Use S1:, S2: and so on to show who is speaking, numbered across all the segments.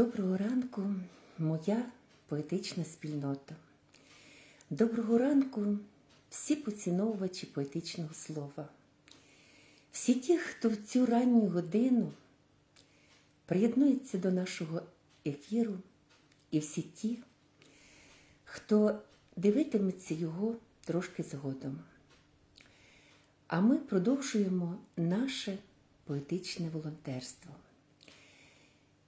S1: Доброго ранку, моя поетична спільнота. Доброго ранку, всі поціновувачі поетичного слова. Всі ті, хто в цю ранню годину приєднується до нашого ефіру, і всі ті, хто дивитиметься його трошки згодом. А ми продовжуємо наше поетичне волонтерство.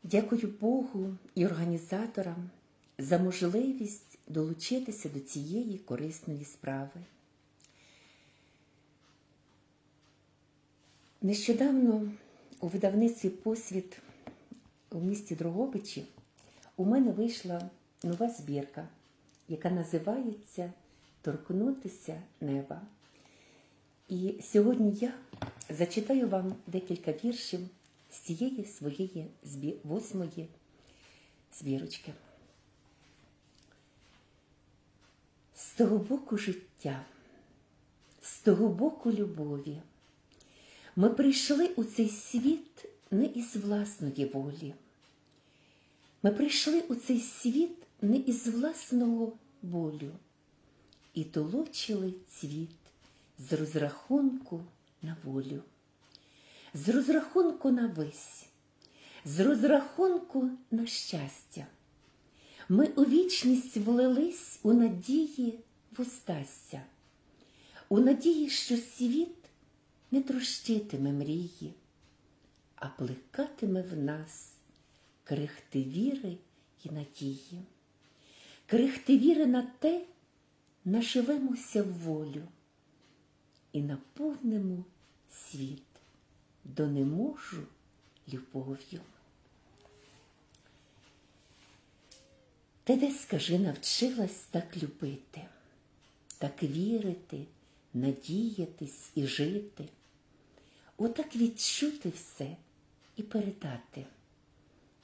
S1: Дякую Богу і організаторам за можливість долучитися до цієї корисної справи. Нещодавно у видавництві Посвіт у місті Дрогобичі у мене вийшла нова збірка, яка називається Торкнутися неба. І сьогодні я зачитаю вам декілька віршів з цієї своєї восьмої збірочки. З того боку життя, з того боку любові, ми прийшли у цей світ не із власної волі. Ми прийшли у цей світ не із власного болю і толочили цвіт з розрахунку на волю з розрахунку на вись, з розрахунку на щастя. Ми у вічність влились у надії востастя, у надії, що світ не трощитиме мрії, а плекатиме в нас крихти віри і надії, крихти віри на те, наживемося в волю і наповнимо світ до не можу любов'ю. Ти де, скажи, навчилась так любити, так вірити, надіятись і жити, отак відчути все і передати,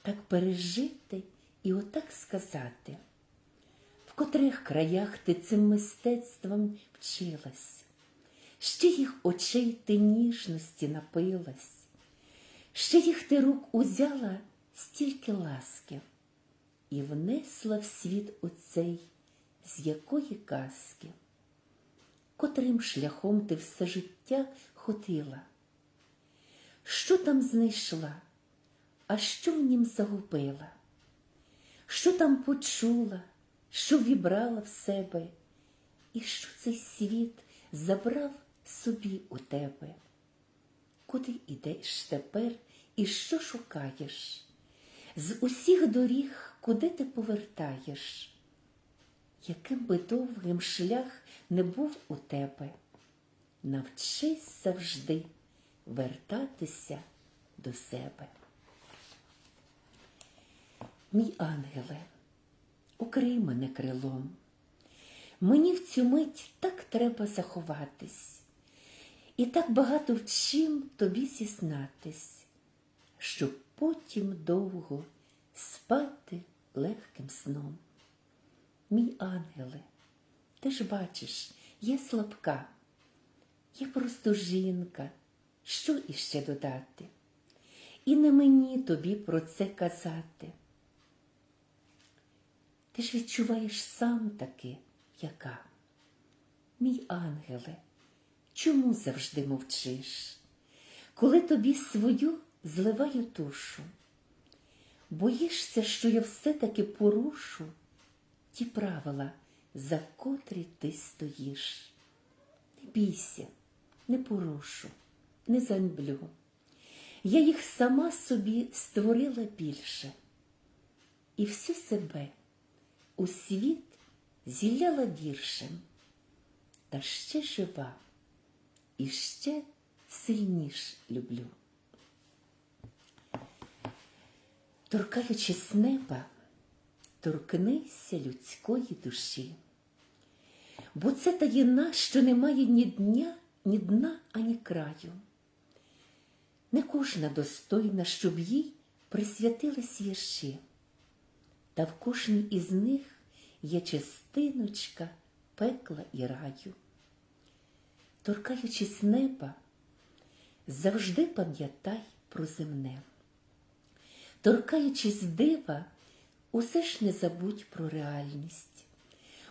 S1: так пережити і отак сказати, в котрих краях ти цим мистецтвом вчилась ще їх очей ти ніжності напилась, ще їх ти рук узяла стільки ласки і внесла в світ оцей, з якої казки, котрим шляхом ти все життя ходила, що там знайшла, а що в нім загубила, що там почула, що вібрала в себе, і що цей світ забрав собі у тебе. Куди ідеш тепер і що шукаєш? З усіх доріг, куди ти повертаєш? Яким би довгим шлях не був у тебе, навчись завжди вертатися до себе. Мій ангеле, укрий мене крилом. Мені в цю мить так треба заховатись, і так багато в чим тобі зізнатись, щоб потім довго спати легким сном. Мій ангеле, ти ж бачиш, є слабка, є просто жінка, що іще додати, і не мені тобі про це казати. Ти ж відчуваєш сам таки яка. Мій ангеле, чому завжди мовчиш, коли тобі свою зливаю душу? Боїшся, що я все-таки порушу ті правила, за котрі ти стоїш. Не бійся, не порушу, не заньблю. Я їх сама собі створила більше і всю себе у світ зілляла віршем, та ще жива і ще сильніш люблю. Торкаючись неба, торкнися людської душі, бо це таїна, що не має ні дня, ні дна, ані краю. Не кожна достойна, щоб їй присвятились вірші, та в кожній із них є частиночка пекла і раю. Торкаючись неба, завжди пам'ятай про земне. торкаючись дива, усе ж не забудь про реальність,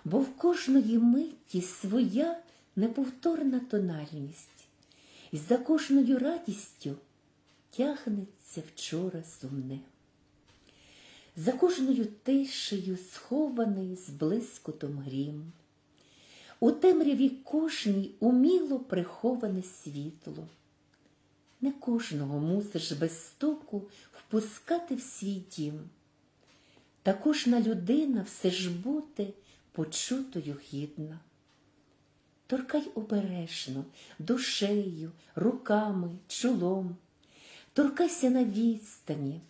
S1: бо в кожної миті своя неповторна тональність, і за кожною радістю тягнеться вчора сумне. За кожною тишею схований з грім, у темряві кожній уміло приховане світло. Не кожного мусиш без стуку впускати в свій дім, та кожна людина все ж бути почутою гідна. Торкай обережно, душею, руками, чолом, торкайся на відстані,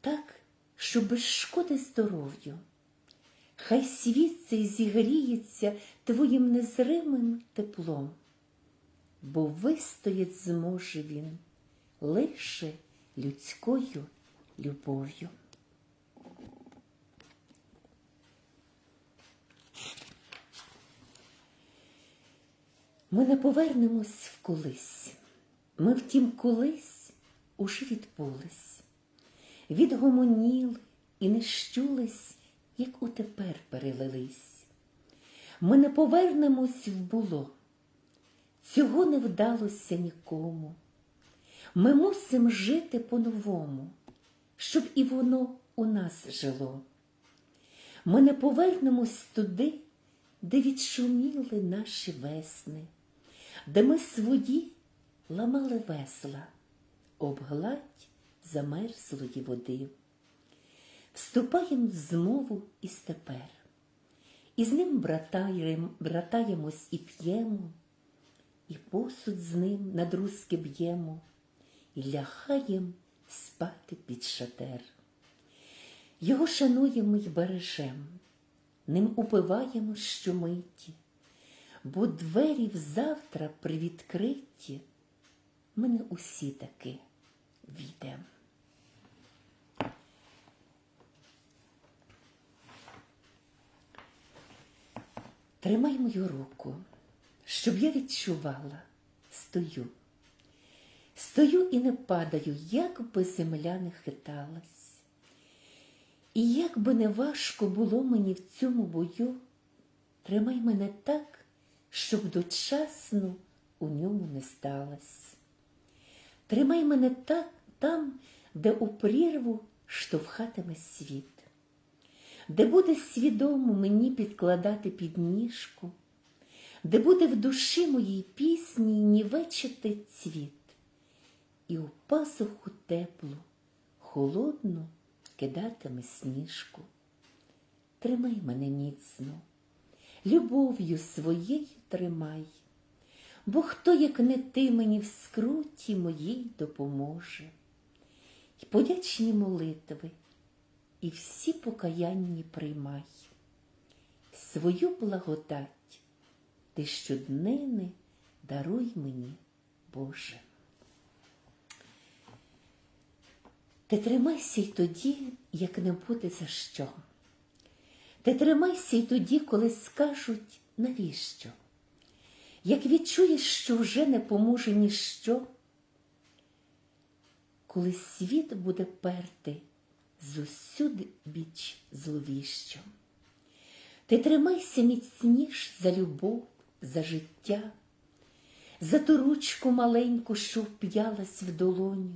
S1: так, що без шкоди здоров'ю. Хай світ цей зігріється твоїм незримим теплом, бо вистоять зможе він лише людською любов'ю. Ми не повернемось в колись. Ми втім колись уже відбулись, відгомоніли і не щулись, як утепер перелились. Ми не повернемось в було, цього не вдалося нікому. Ми мусимо жити по-новому, щоб і воно у нас жило. Ми не повернемось туди, де відшуміли наші весни, де ми свої ламали весла, об гладь замерзлої води. Вступаєм в змову із тепер, і з ним братаєм, братаємось і п'ємо, і посуд з ним на друзки б'ємо, і лягаєм спати під шатер. Його шануємо й бережем, ним упиваємо щомиті, бо двері взавтра привідкриті, ми не усі таки війдем. Тримай мою руку, щоб я відчувала, стою. Стою і не падаю, як би земля не хиталась. І як би не важко було мені в цьому бою, тримай мене так, щоб дочасно у ньому не сталось. Тримай мене так там, де у прірву штовхатиме світ, де буде свідомо мені підкладати підніжку, де буде в душі моїй пісні нівечити цвіт, і у пасуху теплу, холодну кидатиме сніжку. Тримай мене міцно, любов'ю своєю тримай, бо хто, як не ти мені в скруті моїй допоможе, І подячні молитви, і всі покаянні приймай, свою благодать ти щоднини даруй мені, Боже. Ти тримайся й тоді, як не буде за що. Ти тримайся й тоді, коли скажуть, навіщо? Як відчуєш, що вже не поможе ніщо, коли світ буде перти зусюди біч зловіщо. Ти тримайся міцніш за любов, за життя, за ту ручку маленьку, що вп'ялась в долоню.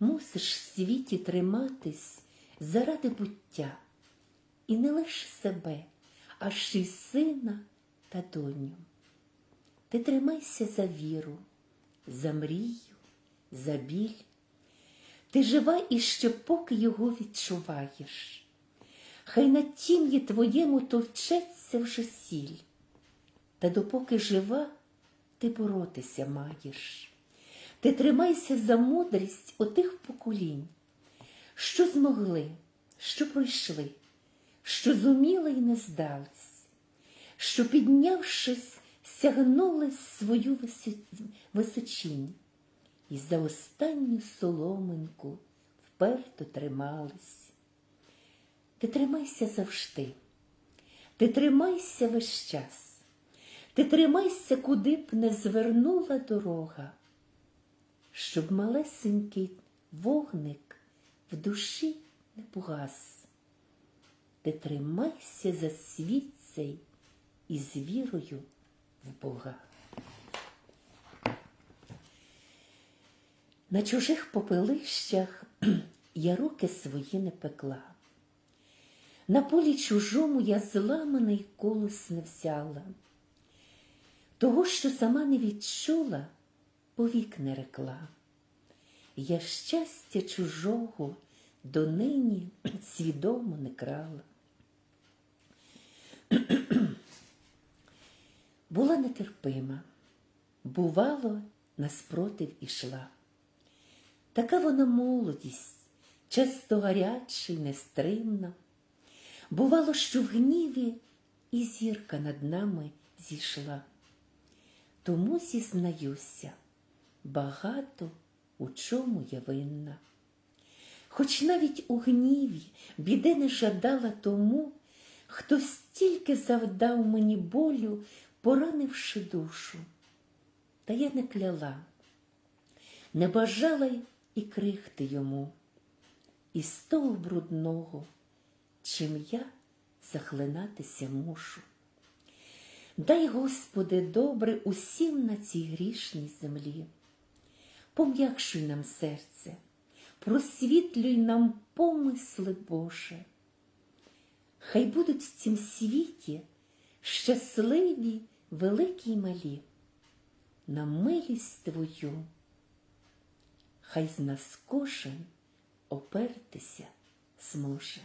S1: Мусиш в світі триматись заради буття, і не лише себе, а ще й сина та доню. Ти тримайся за віру, за мрію, за біль. Ти жива і ще поки його відчуваєш. Хай на тім'ї твоєму товчеться вже сіль, та допоки жива, ти боротися маєш. Ти тримайся за мудрість отих поколінь, що змогли, що пройшли, що зуміли й не здались, що, піднявшись, сягнули свою височінь і за останню соломинку вперто тримались. Ти тримайся завжди, ти тримайся весь час, ти тримайся, куди б не звернула дорога щоб малесенький вогник в душі не погас. Ти тримайся за світ цей і з вірою в Бога. На чужих попелищах я руки свої не пекла. На полі чужому я зламаний колос не взяла. Того, що сама не відчула, повік не рекла. Я щастя чужого донині свідомо не крала. Була нетерпима, бувало, наспротив ішла. Така вона молодість, часто гаряча й нестримна. Бувало, що в гніві і зірка над нами зійшла. Тому зізнаюся, багато у чому я винна. Хоч навіть у гніві біди не жадала тому, хто стільки завдав мені болю, поранивши душу. Та я не кляла, не бажала й і крихти йому, із того брудного, чим я захлинатися мушу. Дай, Господи, добре усім на цій грішній землі. Пом'якшуй нам серце, просвітлюй нам помисли Боже. Хай будуть в цім світі щасливі, великі й малі, на милість Твою. Хай з нас кожен опертися зможе.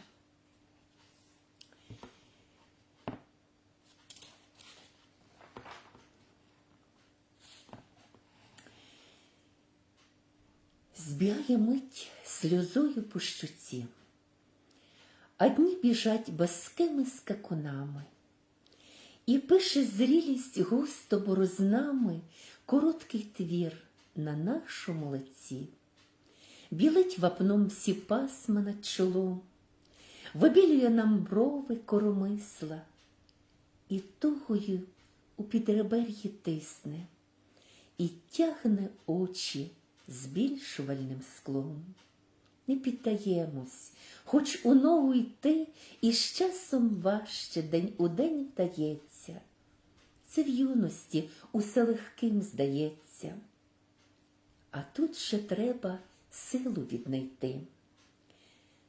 S1: Збігає мить сльозою по щуці, а дні біжать баскими скакунами, і пише зрілість густо борознами короткий твір на нашому лиці, білить вапном всі пасма над чолом, вибілює нам брови коромисла, і тугою у підребер'ї тисне, і тягне очі збільшувальним склом. Не піддаємось, хоч у ногу йти, і з часом важче день у день вдається. Це в юності усе легким здається. А тут ще треба силу віднайти.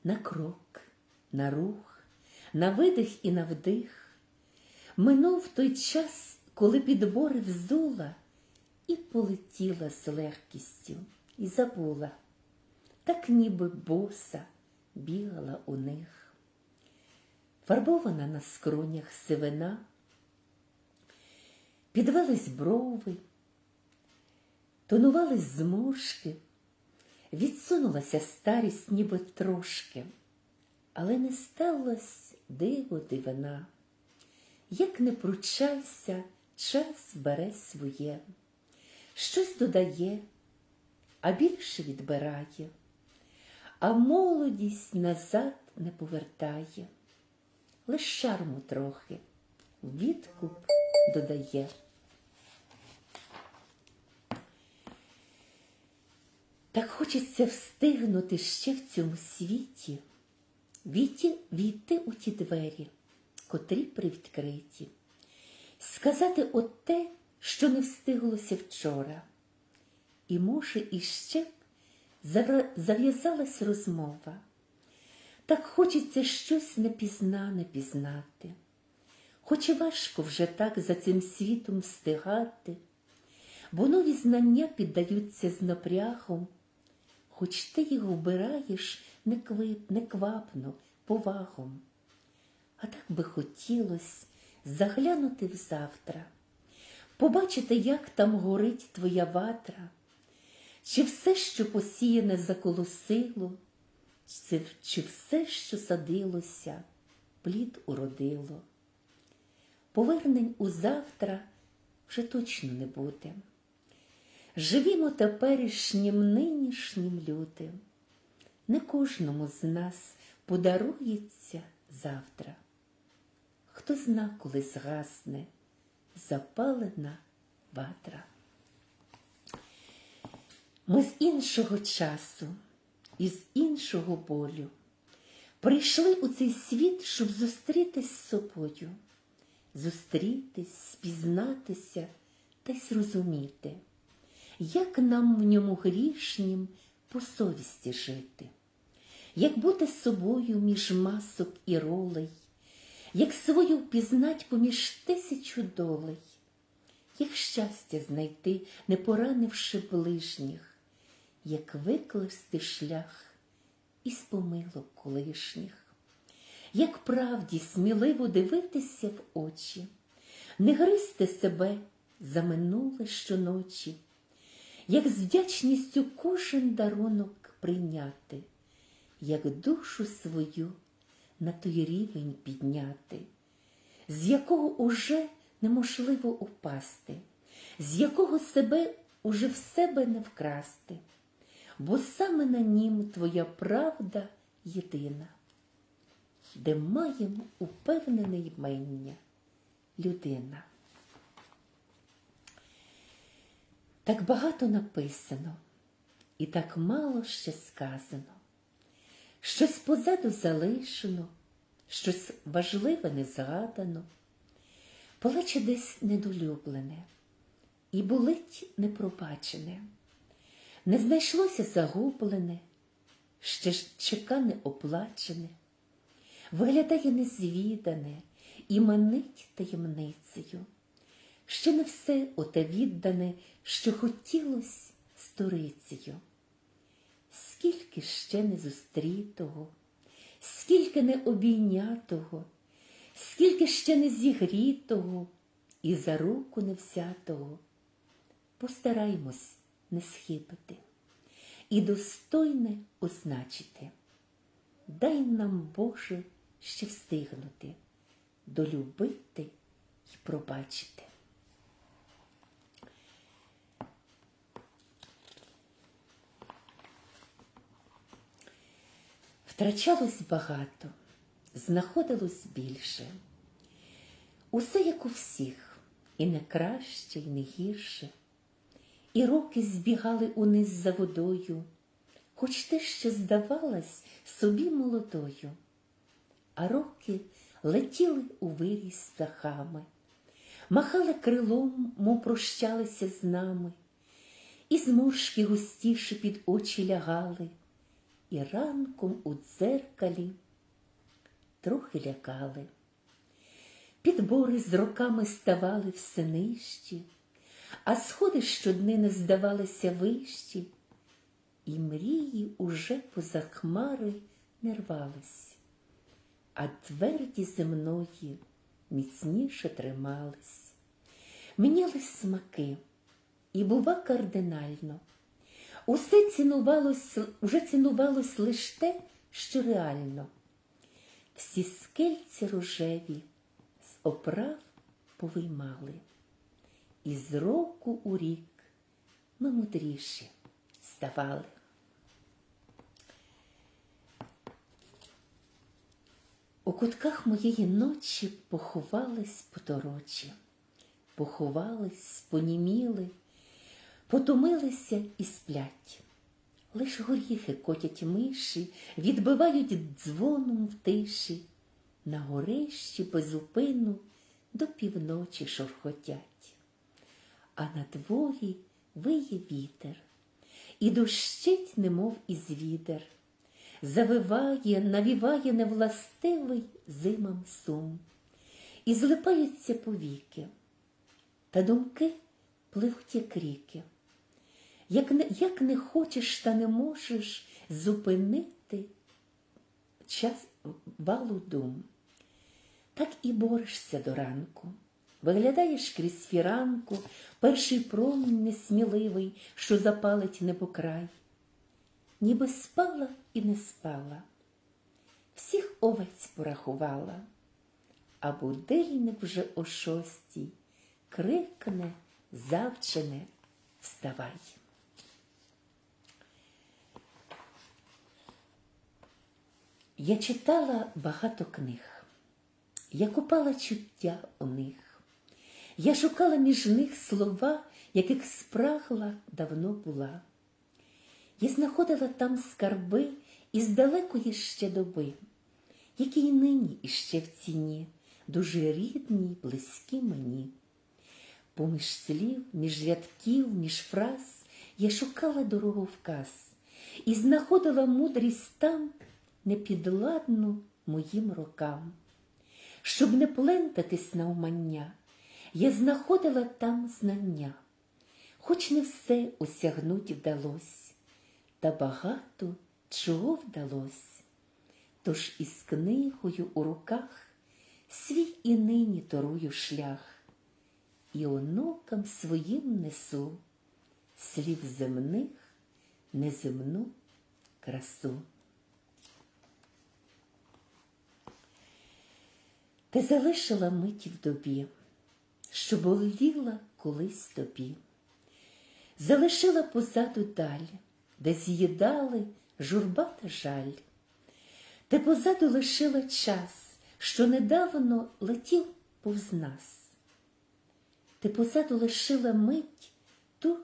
S1: На крок, на рух, на видих і на вдих. Минув той час, коли підбори взула і полетіла з легкістю і забула, так ніби боса бігала у них. Фарбована на скронях сивина, підвелись брови, тонувались зморшки, відсунулася старість ніби трошки, але не сталось диво дивина. Як не пручайся, час бере своє, щось додає, а більше відбирає, а молодість назад не повертає, лиш шарму трохи, відкуп додає. Так хочеться встигнути ще в цьому світі, війти, війти у ті двері, котрі привідкриті, сказати от те, що не встиглося вчора. І, може, іще зав'язалась розмова. Так хочеться щось непізнане пізнати, хоч і важко вже так за цим світом встигати, бо нові знання піддаються з напрягом, хоч ти їх вбираєш неквапно, повагом. А так би хотілось заглянути в завтра, побачити, як там горить твоя ватра, чи все, що посіяне заколосило, чи все, що садилося, плід уродило. Повернень у завтра вже точно не буде. Живімо теперішнім нинішнім лютим. Не кожному з нас подарується завтра. Хто зна, коли згасне запалена ватра. Ми з іншого часу, із іншого болю. Прийшли у цей світ, щоб зустрітись з собою, зустрітись, спізнатися та й зрозуміти, як нам в ньому грішнім по совісті жити, як бути собою між масок і ролей, як свою впізнать поміж тисячу долей, як щастя знайти, не поранивши ближніх, як викласти шлях із помилок колишніх, як правді сміливо дивитися в очі, не гризти себе за минуле щоночі, як з вдячністю кожен дарунок прийняти, як душу свою на той рівень підняти, з якого уже неможливо упасти, з якого себе уже в себе не вкрасти бо саме на нім твоя правда єдина, де маємо упевнене ймення людина. Так багато написано, і так мало ще сказано, щось позаду залишено, щось важливе не згадано, плаче десь недолюблене і болить непробачене. Не знайшлося загублене, ще ж чекане оплачене, виглядає незвідане і манить таємницею. Ще не все оте віддане, що хотілось сторицею. Скільки ще не зустрітого, скільки не обійнятого, скільки ще не зігрітого і за руку не взятого. Постараймось не схибити і достойне означити. Дай нам, Боже, ще встигнути, долюбити і пробачити. Втрачалось багато, знаходилось більше. Усе як у всіх, і не краще, і не гірше. І роки збігали униз за водою, хоч ти ще здавалась собі молодою, а роки летіли у вирій з птахами, махали крилом, мов прощалися з нами, і зморшки густіше під очі лягали, і ранком у дзеркалі трохи лякали. Підбори з роками ставали все нижчі, а сходи щоднини здавалися вищі, і мрії уже поза хмари не рвались, а тверді земної міцніше тримались, мінялись смаки, і, бува, кардинально. Усе цінувалось, уже цінувалось лише те, що реально. Всі скельці рожеві з оправ повиймали і з року у рік ми мудріші ставали. У кутках моєї ночі поховались поторочі, поховались, поніміли, потомилися і сплять. Лиш горіхи котять миші, відбивають дзвоном в тиші, на горищі безупину до півночі шорхотять а на дворі виє вітер, і дощить, немов із відер, завиває, навіває невластивий зимам сум, і злипаються повіки, та думки пливуть, як ріки. Як не, як не хочеш та не можеш зупинити час валу дум, так і борешся до ранку. Виглядаєш крізь фіранку, перший промінь несміливий, що запалить небокрай. Ніби спала і не спала, всіх овець порахувала, а будильник вже о шостій крикне, завчене, вставай. Я читала багато книг, я купала чуття у них. Я шукала між них слова, яких спрагла давно була. Я знаходила там скарби із далекої ще доби, які й нині іще в ціні, дуже рідні близькі мені. Поміж слів, між рядків, між фраз я шукала дороговказ і знаходила мудрість там непідладну моїм рокам. Щоб не плентатись на умання, я знаходила там знання, хоч не все осягнуть вдалось, та багато чого вдалось. Тож із книгою у руках свій і нині торую шлях, і онукам своїм несу слів земних неземну красу. Ти залишила миті в добі, що боліла колись тобі, залишила позаду даль, де з'їдали журба та жаль. Ти позаду лишила час, що недавно летів повз нас. Ти позаду лишила мить ту,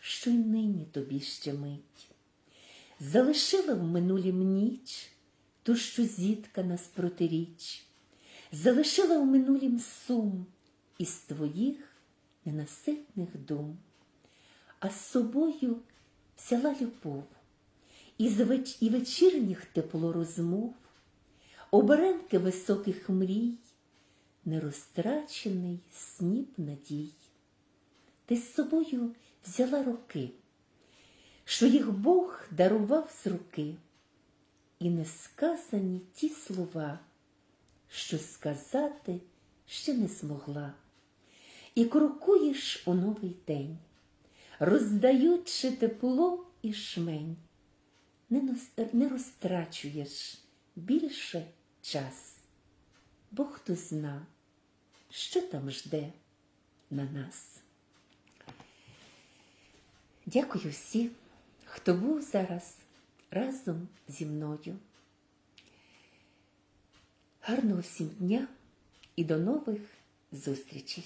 S1: що й нині тобі ще мить. Залишила в минулім ніч ту, що зіткана з протиріч, залишила в минулім сум із твоїх ненаситних дум, а з собою взяла любов із веч... і вечірніх тепло розмов, оберемки високих мрій, нерозтрачений сніп надій. Ти з собою взяла роки, що їх Бог дарував з руки, і несказані ті слова, що сказати ще не змогла, і крокуєш у новий день, роздаючи тепло і шмень, не, розтрачуєш більше час, бо хто зна, що там жде на нас. Дякую всім, хто був зараз разом зі мною. Гарного всім дня і до нових зустрічей!